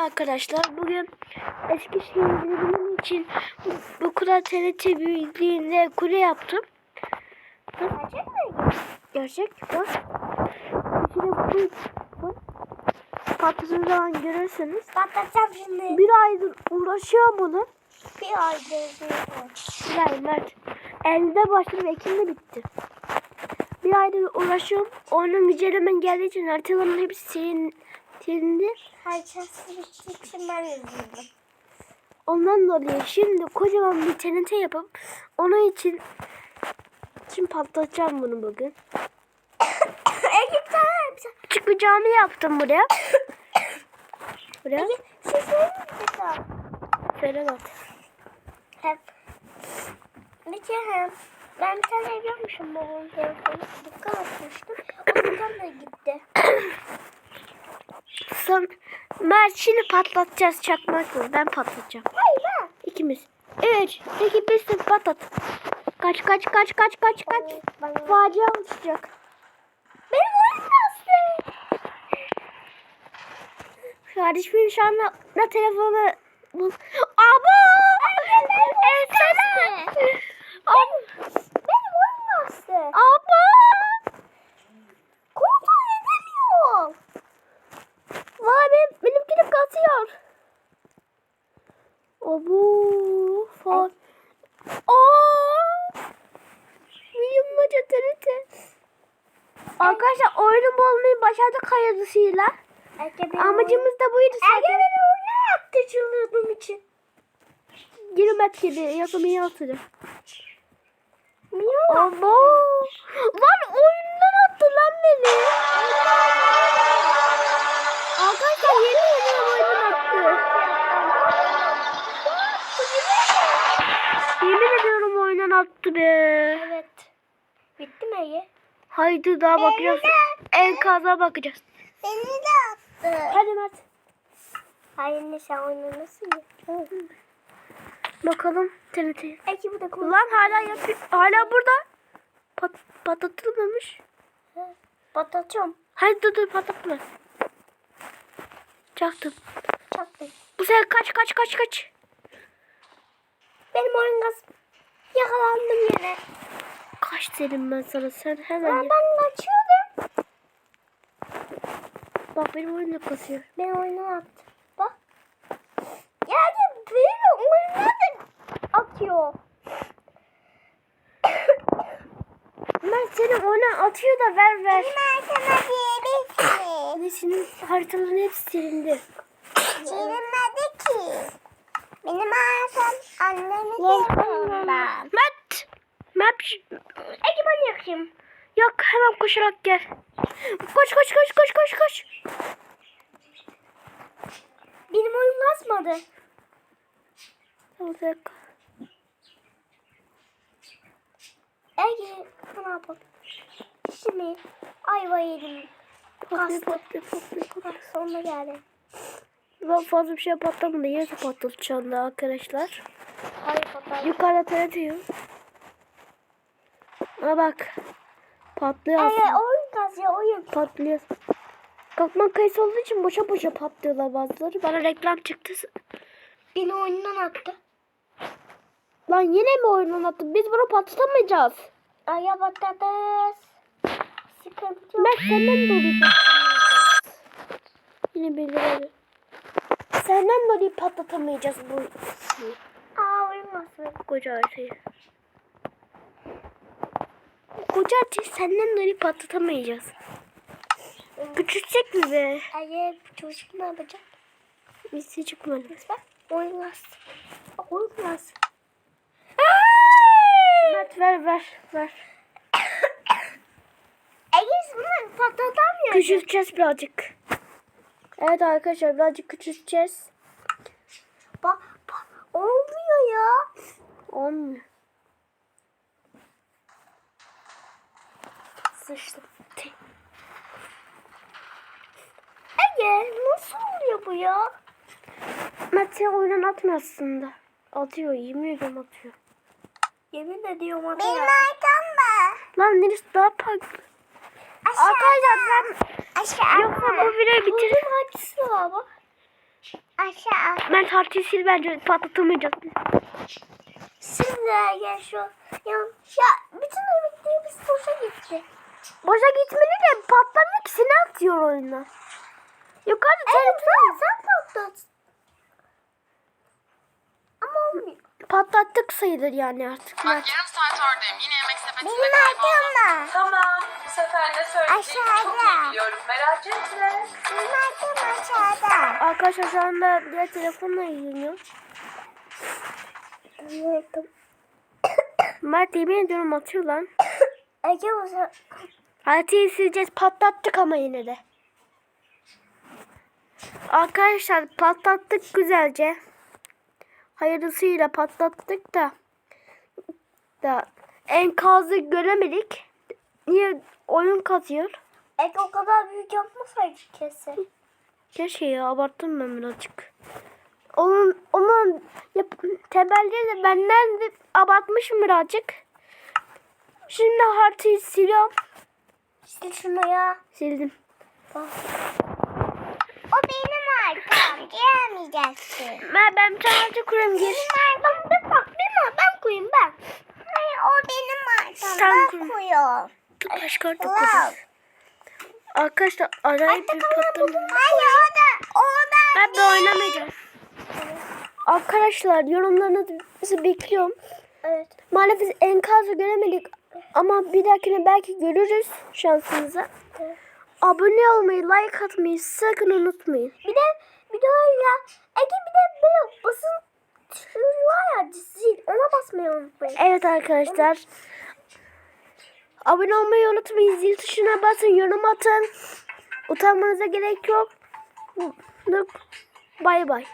arkadaşlar. Bugün Eskişehir'in için bu, bu kura TRT büyüklüğünde kule yaptım. Gerçek mi? Gerçek bak. İçine bu. Patladığı zaman görürsünüz. Patlatacağım şimdi. Bir aydır uğraşıyorum bunu. Bir aydır Bir ay Mert. Elde başladı ve Ekim'de bitti. Bir aydır uğraşıyorum. Oyunun güncellemen geldiği için haritaların hepsi silindi. Harçası bittiği için ben üzüldüm. Ondan dolayı şimdi kocaman bir TNT yapıp onun için için patlatacağım bunu bugün. Küçük bir cami yaptım buraya. Buraya. Ege sana? Söyle bak. Hep. Bir kere ben bir tane yapmışım babamın telefonu. Dükkan açmıştım. O da gitti. Son, Mert şimdi patlatacağız çakmakla. Ben patlatacağım. Hayır ben. İkimiz. Üç, iki, bir, patlat. Kaç, kaç, kaç, kaç, kaç, kaç. Facia oluşacak. Benim oyun bastı. Kardeşim şu anda da telefonu bul. Abo! Etsene. Abo! Benim oyun bastı. Abo! Kontrol edemiyorum. Vay benim, benimkini kasıyor. Abo! Fa Aa! Milyonlarca TRT. Arkadaşlar oyunu bulmayı başardık hayırlısıyla. Amacımız da buydu Ege beni oyuna attı çıldırdığım için. Girmek gibi yakımı atacağım. Miyav. Abo! Lan oyundan attı lan beni. Arkadaşlar yeni attı be. Evet. Bitti mi Ege? Haydi daha bakacağız. Enkaza bakacağız. Beni de attı. Hadi Mert. Hayır ne sen oynamasın ya. Bakalım TRT. Ege bu da konu. Ulan hala yapıyor. Hala burada. Pat patlatılmamış. Patlatıyorum. Haydi dur dur patlatma. Çaktım. Çaktım. Bu sefer kaç kaç kaç kaç. Benim oyun gaz. Yakalandım yine. Kaç dedim ben sana sen hemen Ben, ya. ben kaçıyordum. Bak benim oyun da kasıyor. Ben oyunu attı. Bak. Yani benim oyun nereden atıyor? Ben senin oyuna atıyor da ver ver. arkama diyebilirsin. Hadi senin haritaların hepsi silindi. Ki. Benim arkam annemin telefonundan. Mert! Mert! Ege ben yakayım. Yok hemen koşarak gel. Koş koş koş koş koş koş. Benim oyun basmadı. Dakika. Ege ne yapalım? Şimdi ayva yedim. Bak sonuna geldi. Ben fazla bir şey patlamadı. Yarısı patladı şu anda arkadaşlar. Hayır. Yukarıda taratıyor. Aa bak. Patlıyor Evet aslında. oyun kazıyor oyun. Patlıyor. Kalkma kayısı olduğu için boşa boşa patlıyorlar bazıları. Bana reklam çıktı. Beni oyundan attı. Lan yine mi oyunun attı? Biz bunu patlatamayacağız. Aya patates. Sıkıntı yok. Ben senden dolayı patlatamayacağız. Yine birileri. Senden dolayı patlatamayacağız bu şeyi. Aa nasıl? Koca haritayı. Koca haritayı senden dolayı patlatamayacağız. Küçültecek mi be? Bu çocuk ne yapacak? Birisi çıkmadı. Bak oyun nasıl? Mert ver ver ver. Ege bunu patlatamıyor. Küçülteceğiz birazcık. Evet arkadaşlar birazcık küçülteceğiz. Bak, bak olmuyor ya. Olmuyor. Sıçtım. Ege nasıl oluyor bu ya? Mert sen oyundan atmıyor aslında. Atıyor yemin ediyorum atıyor. Yemin ediyorum atıyor. Benim arkamda. Lan neresi daha farklı. Arkadaşlar ben Aşağı. yoksa bu videoyu bitirir. Bunun acısı var bak. Aşağı. Mert artıyı sil bence patlatamayacağız biz. Şimdi ya şu ya, ya bütün emeklerimiz boşa gitti. Boşa gitmeli de patlamak ikisini atıyor oyuna. Yukarıda Evet sen, sen patlat. Ama olmuyor. Patlattık sayılır yani artık. Bak yarım saat oradayım. Yine yemek sepetinde Benim arkamda. Tamam. Bu sefer ne söyleyeceğimi çok Aşağıda. iyi biliyorum. Merak etme. Benim arkam aşağıda. Arkadaşlar şu anda diğer telefonla ilgileniyor. Mert yemin ediyorum atıyor lan. Ece o zaman- Haritayı sileceğiz. Patlattık ama yine de. Arkadaşlar patlattık güzelce. Hayırlısıyla patlattık da. Da enkazı göremedik. Niye oyun kazıyor? Ece o kadar büyük yapmasaydık kesin. Keşke ya abarttım ben birazcık. Onun onun yap, tembelliği de benden de abartmışım birazcık. Şimdi haritayı siliyorum. İşte şunu ya. Sildim. O benim arkam. Giremeyeceksin. Ben, ben bir tane harita kurayım gir. Benim arkam. Ben bak benim ben koyayım ben. Hayır o benim arkam. Sen ben kur. koyuyorum. Başka harita Wow. Arkadaşlar arayıp bir patlama. Hayır o da o da Ben de oynamayacağım. Arkadaşlar yorumlarınızı bekliyorum. Evet. Maalesef enkazı göremedik ama bir dahakine belki görürüz şansımıza. Evet. Abone olmayı, like atmayı sakın unutmayın. Bir de bir de ya. Ege bir de böyle basın tuşu var ya zil ona basmayı unutmayın. Evet arkadaşlar. Abone olmayı unutmayın. Zil tuşuna basın, yorum atın. Utanmanıza gerek yok. Bay bay.